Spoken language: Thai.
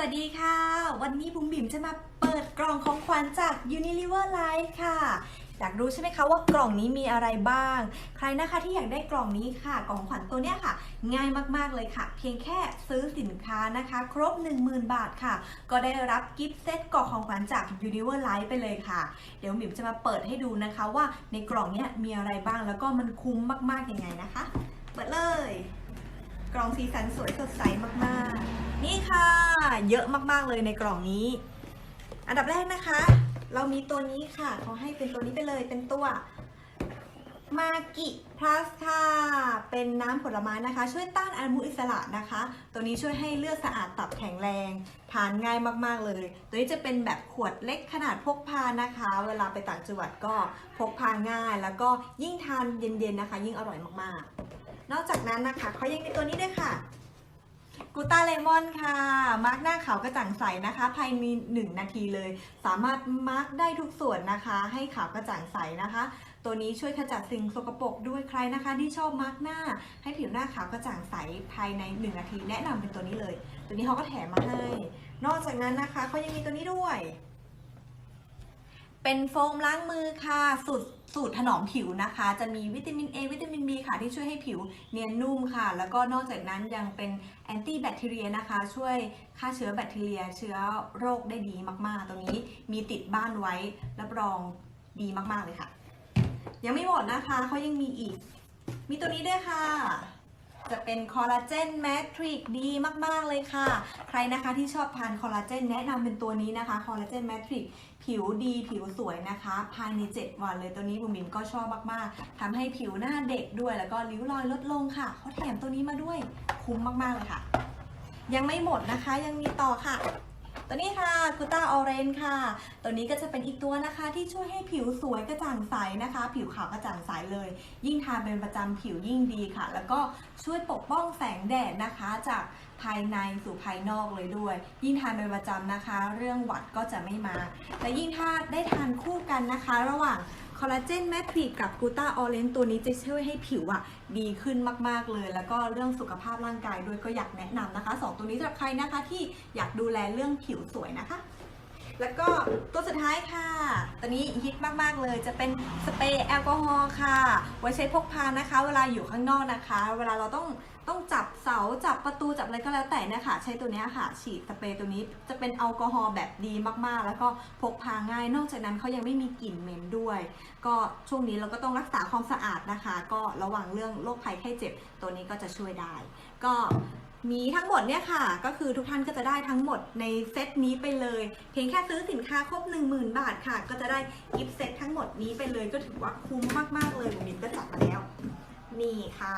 วัสดีค่ะ วันนี้บุ๋มบิ๋มจะมาเปิดกล่องของขวัญจาก Unilever Life ค่ะ อยากรู้ใช่ไหมคะว่ากล่องนี้มีอะไรบ้าง ใครนะคะที่อยากได้กล่องนี้ค่ะ กล่องของขวัญตัวเนี้ยค่ะ ง่ายมากๆเลยค่ะ เพียงแค่ซื้อสินค้านะคะ ครบ 10,000 บาทค่ะ ก็ได้รับกิฟต์เซตกล่องของขวัญจาก Unilever Life ไปเลยค่ะ เดี๋ยวบิ๋มจะมาเปิดให้ดูนะคะว่าในกล่องเนี้ยมีอะไรบ้างแล้วก็มันคุ้มมากๆยังไงนะคะ เปิดเลย กล่องสีสันสวยสดใสมากๆ นี่ค่ะ เยอะมากๆเลยในกล่องนี้ อันดับแรกนะคะ เรามีตัวนี้ค่ะเขาให้เป็นตัวนี้ไปเลยเป็นตัวมากิพลัสค่ะ เป็นน้ำผลไม้นะคะ ช่วยต้านอนุมูลอิสระนะคะ ตัวนี้ช่วยให้เลือดสะอาดตับแข็งแรง ทานง่ายมากๆเลย ตัวนี้จะเป็นแบบขวดเล็กขนาดพกพานะคะ เวลาไปต่างจังหวัดก็พกพาง่าย แล้วก็ยิ่งทานเย็นๆนะคะ ยิ่งอร่อยมากๆ นอกจากนั้นนะคะเขายังมีตัวนี้ด้วยค่ะกูต้าเลมอนค่ะ มาร์กหน้าขาวกระจ่างใสนะคะ ภายใน1นาทีเลย สามารถมาร์กได้ทุกส่วนนะคะ ให้ขาวกระจ่างใสนะคะ ตัวนี้ช่วยขจัดสิ่งสกปรกด้วยใครนะคะ ที่ชอบมาร์กหน้า ให้ผิวหน้าขาวกระจ่างใสภายใน 1 นาที แนะนำเป็นตัวนี้เลย ตัวนี้เขาก็แถมมาให้ นอกจากนั้นนะคะเขายังมีตัวนี้ด้วย เป็นโฟมล้างมือค่ะสูตรสูตรถนอมผิวนะคะ จะมีวิตามิน A วิตามิน B ค่ะ ที่ช่วยให้ผิวเนียนนุ่มค่ะ แล้วก็นอกจากนั้นยังเป็นแอนตี้แบคทีเรียนะคะ ช่วยฆ่าเชื้อแบคทีเรีย เชื้อโรคได้ดีมาก ๆตรงนี้มีติดบ้านไว้รับรองดีมาก ๆ เลยค่ะ ยังไม่หมดนะคะเขายังมีอีก มีตัวนี้ด้วยค่ะ จะเป็นคอลลาเจนแมทริกดีมาก ๆ เลยค่ะ ใครนะคะที่ชอบทานคอลลาเจนแนะนำเป็นตัวนี้นะคะคอลลาเจนแมทริกผิวดีผิวสวยนะคะ ภายใน 7 วันเลยตัวนี้บุ๋มบิมก็ชอบมาก ๆทำให้ผิวหน้าเด็กด้วย แล้วก็ริ้วรอยลดลงค่ะเขาแถมตัวนี้มาด้วยคุ้มมาก ๆ เลยค่ะ ยังไม่หมดนะคะยังมีต่อค่ะ ตัวนี้ค่ะกูต้าออเรนค่ะ ตัวนี้ก็จะเป็นอีกตัวนะคะที่ช่วยให้ผิวสวยกระจ่างใสนะคะ ผิวขาวกระจ่างใสเลย ยิ่งทานเป็นประจำผิวยิ่งดีค่ะ แล้วก็ช่วยปกป้องแสงแดดนะคะ จากภายในสู่ภายนอกเลยด้วย ยิ่งทานเป็นประจำนะคะ เรื่องหวัดก็จะไม่มา และยิ่งถ้าได้ทานคู่กันนะคะ ระหว่าง คอลลาเจนแมทริกกับกูต้าออเรนตัวนี้จะช่วยให้ผิวอะดีขึ้นมากๆเลย แล้วก็เรื่องสุขภาพร่างกายด้วยก็อยากแนะนำนะคะสองตัวนี้สำหรับใครนะคะที่อยากดูแลเรื่องผิวสวยนะคะ แล้วก็ตัวสุดท้ายค่ะ ตัวนี้ฮิตมากๆเลยจะเป็นสเปรย์แอลกอฮอล์ค่ะ ไว้ใช้พกพานะคะ เวลาอยู่ข้างนอกนะคะ เวลาเราต้องต้องจับ สาจับประตูจับอะไรก็แล้วแต่เนะคะใช้ตัวนี้ค่ะ ฉีดสเปรย์ตัวนี้จะเป็นแอลกอฮอล์แบบดีมากๆ แล้วก็พกพาง่าย นอกจากนั้นเขายังไม่มีกลิ่นเหม็นด้วย ก็ช่วงนี้เราก็ต้องรักษาความสะอาดนะคะ ก็ระวังเรื่องโรคภัยไข้เจ็บตัวนี้ก็จะช่วยได้ ก็มีทั้งหมดเนี่ยค่ะ ก็คือทุกท่านก็จะได้ทั้งหมดในเซตนี้ไปเลย เพียงแค่ซื้อสินค้าครบ 10,000 บาทค่ะ ก็จะได้กิฟต์เซตทั้งหมดนี้ไปเลยก็ถือว่าคุ้มมากๆเลยบุ๋มบิมก็จัดมาแล้ว นี่ค่ะ